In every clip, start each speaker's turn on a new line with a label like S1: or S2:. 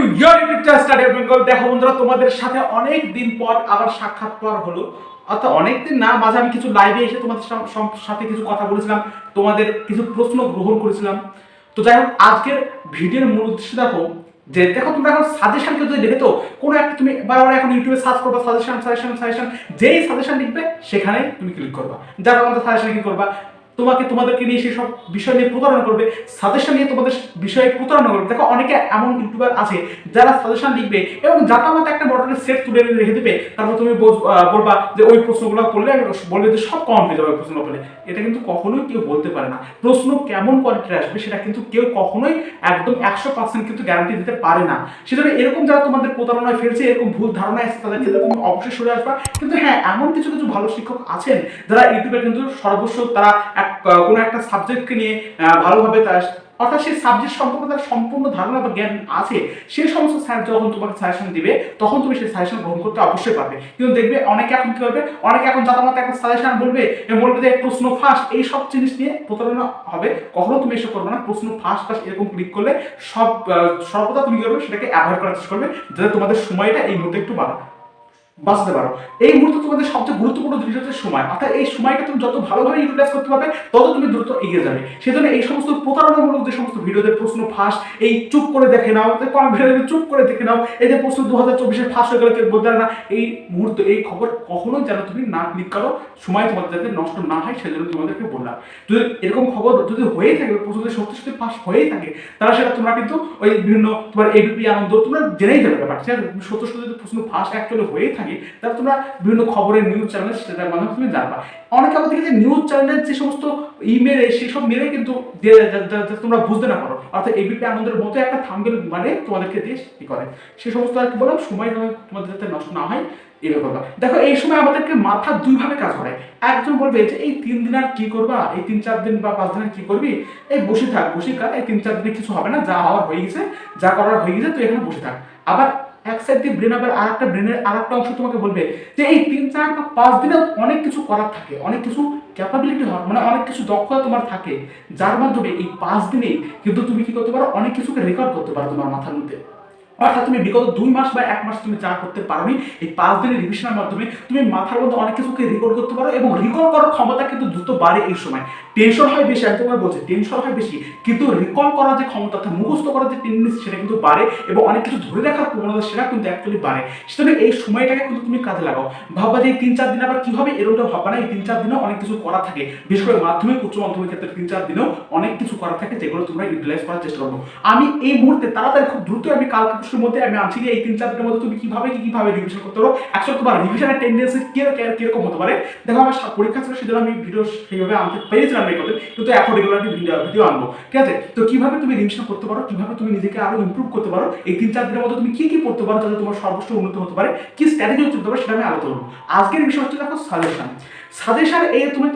S1: To study Bengal দেখো বন্ধুরা, তোমাদের সাথে অনেক দিন পর আবার সাক্ষাৎ পর হলো। অর্থাৎ না, মাঝে আমি কিছু লাইভে এসে তোমাদের সাথে কিছু কথা বলেছিলাম, তোমাদের কিছু প্রশ্ন গ্রহণ করেছিলাম। তো যাই হোক, আজকের ভিডিওর মূল উদ্দেশ্য দেখো, যে দেখো তোমরা এখন সাজেশন কেউ যদি দেখে তো, কোনো একটা তুমি বারবার এখন ইউটিউবে সার্চ করবা সাজেশন সাজেশন সাজেশন যেই সাজেশন লিখবে সেখানে তুমি ক্লিক করবা। যারা আমাদের সাজেশন কি করবা? তোমাকে তোমাদেরকে নিয়ে সেই সব বিষয় নিয়ে প্রতারণা করবে সাজেশন নিয়ে তোমাদের বিষয়ে প্রতারণা করবে। দেখো, অনেকে এমন ইউটিউবার আছে যারা সাজেশন লিখবে এবং যাতা মতো একটা মডেলের সেট তুলে রেখে দিবে। তারপর তুমি বলবা যে ওই প্রশ্নগুলো করলে বলবে যে সব কম হয়ে যাবে প্রশ্ন পেলে এটা কিন্তু কখনোই কেউ বলতে পারে না। প্রশ্ন কেমন কোয়ালিটির আসবে সেটা কিন্তু কেউ কখনোই একদম একশো পার্সেন্ট কিন্তু গ্যারান্টি দিতে পারে না। সেজন্য এরকম যারা তোমাদের প্রতারণায় ফেলছে, এরকম ভুল ধারণা আছে তাদের ক্ষেত্রে তুমি অবশ্যই সরে আসবা। কিন্তু হ্যাঁ এমন কিছু কিছু ভালো শিক্ষক আছেন যারা ইউটিউবে কিন্তু সর্বস্ব তারা কোনো একটা সাবজেক্টকে নিয়ে ভালোভাবে তার, অর্থাৎ সেই সাবজেক্ট সম্পর্কে তার সম্পূর্ণ ধারণা বা জ্ঞান আছে সেই সমস্ত স্যার যখন তোমাকে সাজেশন দিবে, তখন তুমি সেই সাজেশন গ্রহণ করতে অবশ্যই পারবে। কিন্তু দেখবে অনেকে এখন কি করবে অনেকে এখন যাতামাতে একটা সাজেশন বলবে বলবে যে প্রশ্ন ফার্স্ট এই সব জিনিস নিয়ে প্রতারণা হবে। কখনো তুমি এসব করবে না, প্রশ্ন ফার্স্ট ফার্স্ট এরকম ক্লিক করলে সব সর্বদা তুমি কি করবে? সেটাকে অ্যাভয়েড করার চেষ্টা করবে, যাতে তোমাদের সময়টা এই মুহূর্তে একটু বাড়া বাঁচতে পারো। এই মুহূর্তে তোমাদের সবচেয়ে গুরুত্বপূর্ণ জিনিস হচ্ছে সময়। অর্থাৎ এই সময়টা তুমি যত ভালোভাবে ইউটিলাইজ করতে পারবে, তত তুমি দ্রুত এগিয়ে যাবে। সেজন্য এই সমস্ত প্রতারণামূলক যে সমস্ত ভিডিওদের প্রশ্ন ফাঁস, এই চুপ করে দেখে নাও কম ভিডিও চুপ করে দেখে নাও, এই যে প্রশ্ন দু হাজার চব্বিশে ফাঁস হয়ে গেলে, কেউ বলতে না। এই মুহূর্তে এই খবর কখনোই যেন তুমি না ক্লিক করো সময় তোমাদের যাতে নষ্ট না হয়, সেজন্য তোমাদেরকে বললাম। যদি এরকম খবর যদি হয়েই থাকে, প্রশ্ন যদি সত্যি সত্যি ফাঁস হয়েই থাকে, তাহলে সেটা তোমরা কিন্তু ওই বিভিন্ন তোমার এবিপি আনন্দ তোমরা জেনেই যাবে ব্যাপার ঠিক আছে? সত্য সত্য যদি প্রশ্ন ফাঁস অ্যাকচুয়ালি হয়েই থাকে তাহলে তোমরা বিভিন্ন খবরের নিউজ চ্যানেল সেটার মাধ্যমে তুমি জানবা। অনেকে আবার থেকে যে নিউজ চ্যানেলের যে সমস্ত ইমেলে সেসব মেলে কিন্তু তোমরা বুঝতে না পারো। অর্থাৎ এবিপি আনন্দের মতো একটা থাম্বেল মানে তোমাদেরকে দিয়ে কি করে। সে সমস্ত আর কি বললাম, সময় তোমাদের যাতে নষ্ট না হয় দেখো, এই সময় আমাদেরকে মাথা দুইভাবে কাজ করে। একজন বলবে যে, এই তিন দিন আর কি করবা? এই তিন চার দিন বা পাঁচ দিন আর কি করবি? এই বসে থাক, বসে কার? এই তিন চার দিনে কিছু হবে না, যা হওয়ার হয়ে গেছে, যা করার হয়ে গেছে, তুই এখানে বসে থাক। আবার এক সাইড দিয়ে ব্রেন আবার আর একটা ব্রেনের আর একটা অংশ তোমাকে বলবে যে এই তিন, চার বা পাঁচ দিনে অনেক কিছু করার থাকে, অনেক কিছু ক্যাপাবিলিটি হয় মানে অনেক কিছু দক্ষতা তোমার থাকে, যার মাধ্যমে এই পাঁচ দিনে কিন্তু তুমি কি করতে পারো? অনেক কিছুকে রেকর্ড করতে পারো তোমার মাথার মধ্যে। অর্থাৎ তুমি বিগত দুই মাস বা এক মাস তুমি যা করতে পারোনি। এই পাঁচ দিনের রিভিশনের মাধ্যমে তুমি মাথার মধ্যে অনেক কিছুকে রেকর্ড করতে পারো এবং রিকল করার ক্ষমতা কিন্তু দ্রুত বাড়ে এই সময়। টেনশন হয় বেশি, আমি তোমার বলছি টেনশন হয় বেশি। কিন্তু রিকল করার যে ক্ষমতা, অর্থাৎ মুখস্থ করার যে টেন্ডেন্সি সেটা কিন্তু বাড়ে এবং অনেক কিছু ধরে রাখার প্রবণতা, সেটা কিন্তু অ্যাকচুয়ালি বাড়ে। সেজন্য এই সময়টাকে কিন্তু তুমি কাজে লাগাও। ভাববা যে তিন চার দিন আবার কি হবে এরকমটা ভাববা না, এই তিন চার দিনেও অনেক কিছু করা থাকে। বিশেষ করে মাধ্যমিক, উচ্চ মাধ্যমিক ক্ষেত্রে তিন চার দিনেও অনেক কিছু করা থাকে যেগুলো তোমরা ইউটিলাইজ করার চেষ্টা করব। আমি এই মুহূর্তে তাড়াতাড়ি খুব দ্রুত আমি কালকে পরশুর মধ্যে আমি আনছি যে এই তিন চার মধ্যে তুমি কীভাবে কি কীভাবে রিভিশন করতে পারো? অ্যাকচুয়ালি তোমার রিভিশনের টেন্ডেন্সি কীরকম হতে পারে? দেখো, আমার পরীক্ষা ছিল, সেজন্য আমি ভিডিও সেইভাবে আনতে পেরেছিলাম এই কথা। কিন্তু এখন রেগুলারলি ভিডিও ভিডিও আনব। ঠিক আছে? তো কীভাবে তুমি রিভিশন করতে পারো? কীভাবে তুমি নিজেকে আরও ইমপ্রুভ করতে পারো? এই তিন চার মধ্যে তুমি কি কি করতে পারো যাতে তোমার সর্বোচ্চ উন্নত হতে পারে? কি স্ট্র্যাটেজি চলতে পারে সেটা আমি আলোচনা করব। আজকের বিষয় হচ্ছে, দেখো সাজেশন সাজেশন এই তুমি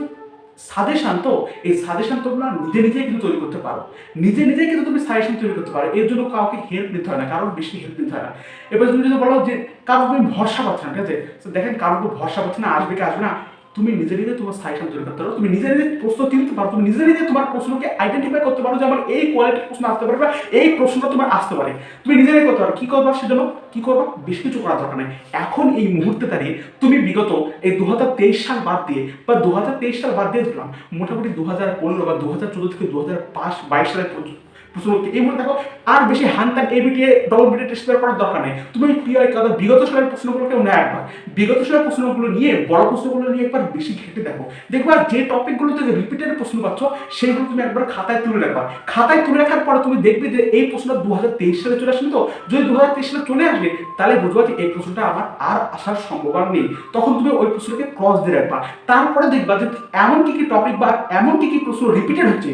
S1: সাজেশন তো এই সাজেশান তোমরা নিজে নিজেই কিন্তু তৈরি করতে পারো। নিজে নিজেই কিন্তু তুমি সাজেশান তৈরি করতে পারো। এর জন্য কাউকে হেল্প নিতে হয় না, কারোর বেশি হেল্প নিতে হয় না। এবার তুমি যদি বলো যে, কারোর তুমি ভরসা পাচ্ছ না, ঠিক আছে? দেখেন, কারোর ভরসা পাচ্ছে না, আসবে কি আসবে না তুমি নিজে নিজে তোমার সাজেশন তৈরি করতে পারো। তুমি নিজে নিজে প্রশ্ন তুলতে পারো? তুমি নিজে নিজে তোমার প্রশ্নকে আইডেন্টিফাই করতে পারো যে আমার এই কোয়ালিটির প্রশ্ন আসতে পারে বা এই প্রশ্নটা তোমার আসতে পারে। তুমি নিজে নিজে করতে পারো। কি করবা সেজন্য? কি করবা? বেশি কিছু করার দরকার নেই। এখন এই মুহূর্তে দাঁড়িয়ে তুমি বিগত এই দু হাজার তেইশ সাল বাদ দিয়ে বা দু হাজার তেইশ সাল বাদ দিয়ে দিলাম মোটামুটি দু হাজার পনেরো বা দু হাজার চোদ্দ থেকে দু হাজার পাঁচ, বাইশ সালের পর্যন্ত প্রশ্নকে এই মনে দেখো, আর বেশি হান তান এবিটিএ ডবল বিটে টেস্ট পেপার করার দরকার নেই। তুমি পিআই কথা বিগত সালের প্রশ্নগুলোকে নেয় একবার। বিগত সালের প্রশ্নগুলো নিয়ে, বড় প্রশ্নগুলো নিয়ে একবার বেশি ঘেটে দেখো। দেখবা যে টপিকগুলোতে রিপিটেড প্রশ্ন পাচ্ছ সেইগুলো তুমি একবার খাতায় তুলে রাখবা। খাতায় তুলে রাখার পরে তুমি দেখবে যে এই প্রশ্নটা দু তেইশ সালে চলে আসবে তো? যদি দু তেইশ সালে চলে আসবে তাহলে বুঝবা যে এই প্রশ্নটা আমার আর আসার সম্ভাবনা নেই। তখন তুমি ওই প্রশ্নকে ক্রস দিয়ে রাখবা। তারপরে দেখবা যে এমন কি কি টপিক বা এমন কি কি প্রশ্ন রিপিটেড হচ্ছে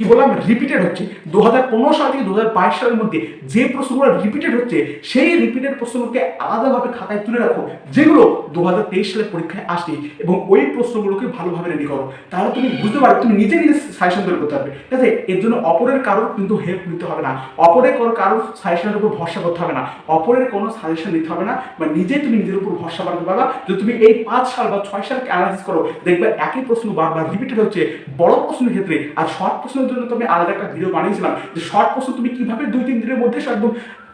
S1: কি বললাম? রিপিটেড হচ্ছে। দু হাজার পনেরো সাল থেকে দু হাজার বাইশ সালের মধ্যে যে প্রশ্নগুলো রিপিটেড হচ্ছে, সেই রিপিটেড প্রশ্নগুলোকে আলাদাভাবে খাতায় তুলে রাখো, যেগুলো দু সালের পরীক্ষায় আসে এবং ওই প্রশ্নগুলোকে ভালোভাবে রেডি করো। তাহলে তুমি বুঝতে পারবে, তুমি নিজে নিজে সাজেশন তৈরি করতে পারবে। ঠিক আছে? এর জন্য অপরের কারোর কিন্তু হেল্প নিতে হবে না। অপরের কোনো কারোর সাজেশনের উপর ভরসা করতে হবে না। অপরের কোনো সাজেশন নিতে হবে না। বা নিজেই তুমি নিজের উপর ভরসা বাড়াতে পারবা। যদি তুমি এই পাঁচ সাল বা ছয় সালকে অ্যানালাইসিস করো, দেখবে একই প্রশ্ন বারবার রিপিটেড হচ্ছে। বড় প্রশ্নের ক্ষেত্রে আর শর্ট প্রশ্নের জন্য তুমি আলাদা একটা ভিডিও বানিয়েছিলাম যে শর্ট প্রশ্ন তুমি কীভাবে দুই তিন দিনের মধ্যে একদম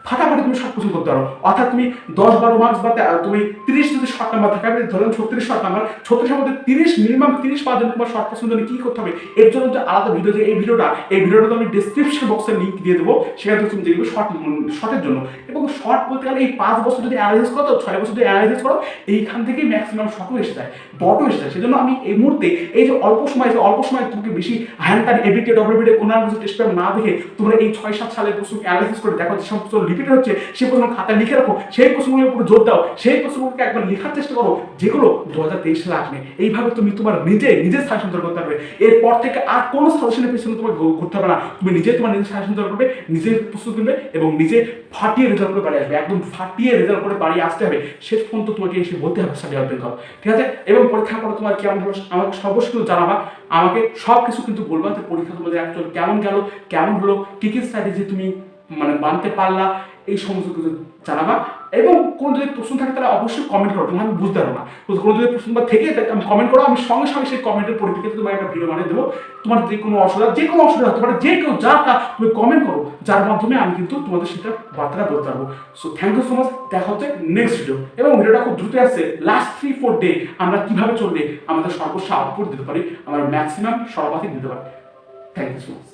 S1: ফাটাফাটি তুমি সব কিছু করতে পারো। অর্থাৎ তুমি দশ বারো মার্কস বা তুমি তিরিশ যদি শর্ট নাম্বার থাকে ধরলাম ছত্রিশ শর্ট নাম্বার ছত্রিশের মধ্যে তিরিশ মিনিমাম তিরিশ পাওয়ার তোমার শর্ট কোশ্চেন জন্য কি করতে হবে, এর জন্য যে আলাদা ভিডিও যে এই ভিডিওটা এই ভিডিওটা আমি ডিসক্রিপশন বক্সে লিঙ্ক দিয়ে দেবো, সেখানে তুমি দেখবে শর্ট শর্টের জন্য। এবং শর্ট বলতে গেলে এই পাঁচ বছর যদি অ্যানালাইসিস করো ছয় বছর যদি অ্যানালাইসিস করো, এইখান থেকেই ম্যাক্সিমাম শর্টও এসে যায় বটও এসে যায়। সেজন্য আমি এই মুহূর্তে এই যে অল্প সময়, যে অল্প সময় তোমাকে বেশি হ্যান্ড তার এবিটে ডব্লিউবিটে অন্যান্য কিছু টেস্ট না দেখে তোমরা এই ছয়, সাত সালের প্রশ্ন অ্যানালাইসিস করে দেখো যে সমস্ত রিপিট হচ্ছে সেই প্রশ্ন খাতায় লিখে রাখো, সেই প্রশ্নগুলোর উপর জোর দাও, সেই প্রশ্নগুলোকে একবার লেখার চেষ্টা করো যেগুলো দু হাজার তেইশ সালে আসবে। এইভাবে তুমি তোমার নিজে নিজের তৈরি করতে পারবে। এরপর থেকে আর কোনো সাজেশনের পিছনে তোমার ঘুরতে হবে না। তুমি নিজে তোমার নিজের সাজেশন তৈরি করবে, নিজে প্রস্তুত করবে এবং নিজে ফাটিয়ে রেজাল্ট করে বাড়ি আসবে। একদম ফাটিয়ে রেজাল্ট করে বাড়ি আসতে হবে। শেষ পর্যন্ত তোমাকে এসে বলতে হবে আউট বেঙ্গল ঠিক আছে? এবং পরীক্ষার পরে তোমার কেমন হলো আমাকে কিন্তু জানাবা। আমাকে সব কিছু কিন্তু বলবা যে পরীক্ষা তোমাদের অ্যাকচুয়ালি কেমন গেল, কেমন হলো, কী কী স্ট্র্যাটেজি তুমি মানে বানতে পারলা, এই সমস্ত কিছু জানাবা এবং কোনো যদি প্রশ্ন থাকে তাহলে অবশ্যই কমেন্ট করো। তোমার আমি বুঝতে পারব না। কোনো যদি প্রশ্ন বা থেকে আমি কমেন্ট করো। আমি সঙ্গে সঙ্গে সেই কমেন্টের পরিপ্রেক্ষিতে তোমার একটা ভিডিও বানিয়ে দেবো। তোমার যে কোনো অসুবিধা, যে কোনো অসুবিধা হতে পারে, যে কেউ যা তা তুমি কমেন্ট করো, যার মাধ্যমে আমি কিন্তু তোমাদের সেটা বার্তাটা বলতে পারব। So thank you so much দেখা হচ্ছে নেক্সট ভিডিও এবং ভিডিওটা খুব দ্রুত আসছে। লাস্ট থ্রি ফোর ডে আমরা কীভাবে চললে আমাদের সর্বস্ব আউটপুট দিতে পারি, আমরা ম্যাক্সিমাম সর্বাধিক দিতে পারি। Thank you so much